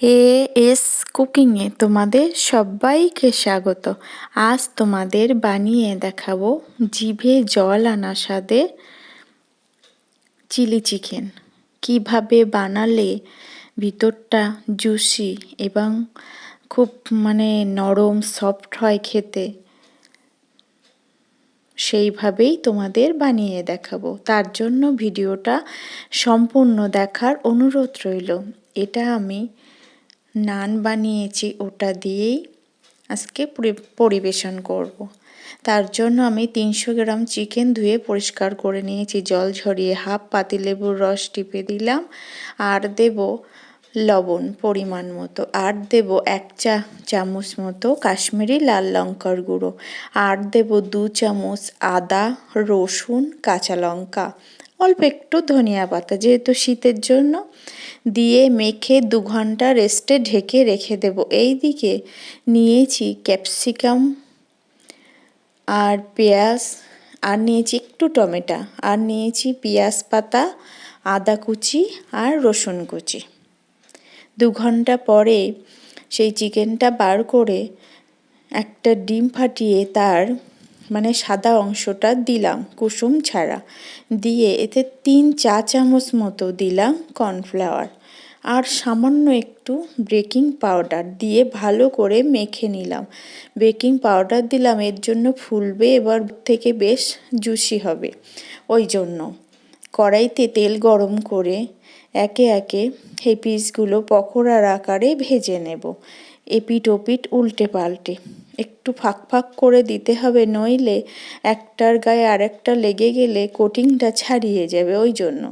A S কুকিংয়ে তোমাদের সবাইকে স্বাগত। আজ তোমাদের বানিয়ে দেখাবো জিভে জল আনা স্বাদে চিলি চিকেন। কীভাবে বানালে ভিতরটা জুসি এবং খুব মানে নরম, সফট হয় খেতে, সেইভাবেই তোমাদের বানিয়ে দেখাবো। তার জন্য ভিডিওটা সম্পূর্ণ দেখার অনুরোধ রইল। এটা আমি নান বানিয়েছি, ওটা দিয়েই আজকে পরিবেশন করব। তার জন্য আমি তিনশো গ্রাম চিকেন ধুয়ে পরিষ্কার করে নিয়েছি। জল ঝরিয়ে হাফ পাতিলেবুর রস টিপে দিলাম। আর দেব লবণ পরিমাণ মতো। আর দেব এক চা, চামচ মতো কাশ্মীরি লাল লঙ্কার গুঁড়ো। আর দেব দু চামচ আদা, রসুন, কাঁচা লঙ্কা। অল্প একটু ধনিয়া পাতা, যেহেতু শীতের জন্য, দিয়ে মেখে দু ঘণ্টা রেস্টে ঢেকে রেখে দেব। এই দিকে নিয়েছি ক্যাপসিকাম আর পেঁয়াজ, আর নিয়েছি একটু টমেটো, আর নিয়েছি পেঁয়াজ পাতা, আদা কুচি আর রসুন কুচি। দু ঘণ্টা পরে সেই চিকেনটা বার করে একটা ডিম ফাটিয়ে তার মানে সাদা অংশটা দিলাম কুসুম ছাড়া। দিয়ে এতে তিন চা চামচ মতো দিলাম কর্নফ্লাওয়ার। আর সামান্য একটু বেকিং পাউডার দিয়ে ভালো করে মেখে নিলাম। বেকিং পাউডার দিলাম, এর জন্য ফুলবে এবার থেকে বেশ জুসি হবে। ওই জন্য কড়াইতে তেল গরম করে একে একে এই পিসগুলো পকোড়ার আকারে ভেজে নেব। এপিট ওপিট উল্টে পাল্টে একটু ফাঁক ফাঁক করে দিতে হবে, নইলে একটার গায়ে আরেকটা লেগে গেলে কোটিংটা ছাড়িয়ে যাবে ওই জন্য।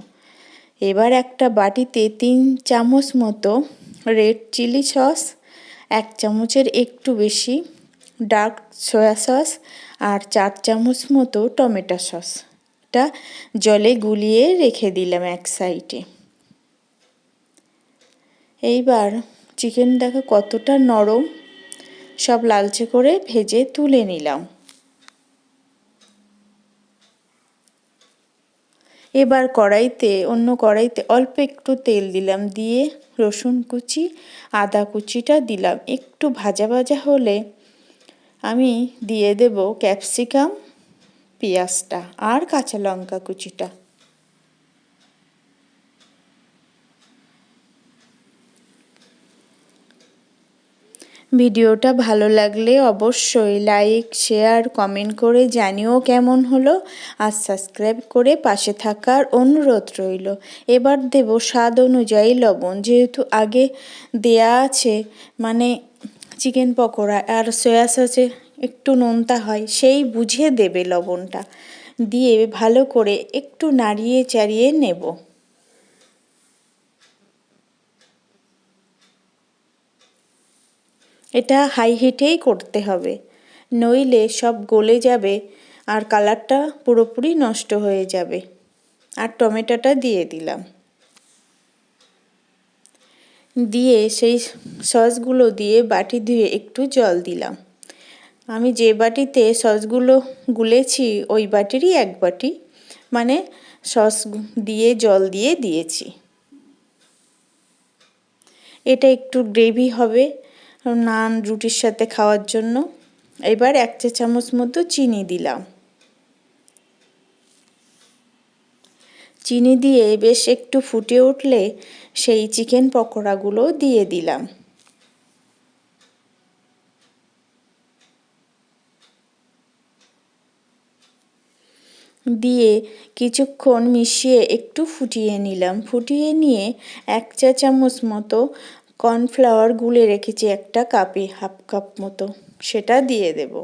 এবার একটা বাটিতে তিন চামচ মতো রেড চিলি সস, এক চামচের একটু বেশি ডার্ক সয়া সস আর চার চামচ মতো টমেটো সস এটা জলে গুলিয়ে রেখে দিলাম এক সাইডে। এইবার চিকেনটাকে কতটা নরম। সব লালচে করে ভেজে তুলে নিলাম। এবার কড়াইতে, অন্য কড়াইতে অল্প একটু তেল দিলাম। দিয়ে রসুন কুচি, আদা কুচিটা দিলাম। একটু ভাজা ভাজা হলে আমি দিয়ে দেব ক্যাপসিকাম, পেঁয়াজটা আর কাঁচা লঙ্কা কুচিটা। ভিডিওটা ভালো লাগলে অবশ্যই লাইক, শেয়ার, কমেন্ট করে জানিও কেমন হলো আর সাবস্ক্রাইব করে পাশে থাকার অনুরোধ রইল। এবার দেব স্বাদ অনুযায়ী লবণ, যেহেতু আগে দেয়া আছে মানে চিকেন পকোড়া আর সয়া সসে একটু নোনতা হয়, সেই বুঝে দেবে লবণটা। দিয়ে ভালো করে একটু নাড়িয়ে চাড়িয়ে নেব। এটা হাই হিটেই করতে হবে। নইলে সব গলে যাবে আর কালারটা পুরোপুরি নষ্ট হয়ে যাবে। আর টমেটোটা দিয়ে দিলাম। দিয়ে সেই সসগুলো দিয়ে বাটি ধুয়ে একটু জল দিলাম। আমি যে বাটিতে সসগুলো গুলেছি, ওই বাটিরই এক বাটি মানে সস দিয়ে জল দিয়ে দিয়েছি। এটা একটু গ্রেভি হবে। নান, রুটির সাথে খাওয়ার জন্য। এবার এক চা চামচ মতো চিনি দিলাম। চিনি দিয়ে বেশ একটু ফুটে উঠলে সেই চিকেন পকোড়াগুলো দিয়ে দিলাম। দিয়ে কিছুক্ষণ মিশিয়ে একটু ফুটিয়ে নিলাম। ফুটিয়ে নিয়ে এক চা চামচ মতো কর্নফ্লাওয়ার গুলে রেখেছি একটা কাপে, হাফ কাপ মতো। সেটা দিয়ে দেব।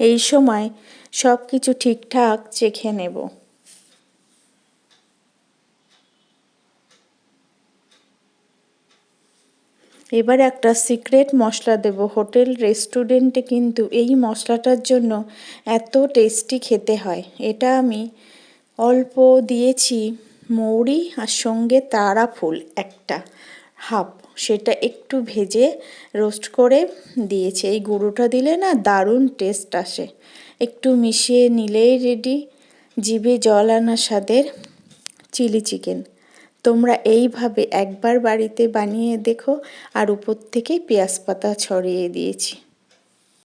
এই সময় সব কিছু ঠিকঠাক চেখে নেব। এবার একটা সিক্রেট মশলা দেব। হোটেল, রেস্টুরেন্টে কিন্তু এই মশলাটার জন্য এত টেস্টি খেতে হয়। এটা আমি অল্প দিয়েছি মৌরি আর সঙ্গে তারা ফুল একটা হাফ। সেটা একটু ভেজে রোস্ট করে দিয়েছি। এই গুঁড়োটা দিলে না দারুণ টেস্ট আসে। একটু মিশিয়ে নিলেই রেডি। জিভে জল আনা স্বাদের চিলি চিকেন। তোমরা এইভাবে একবার বাড়িতে বানিয়ে দেখো আর উপর থেকে পেঁয়াজ পাতা ছড়িয়ে দিয়েছি।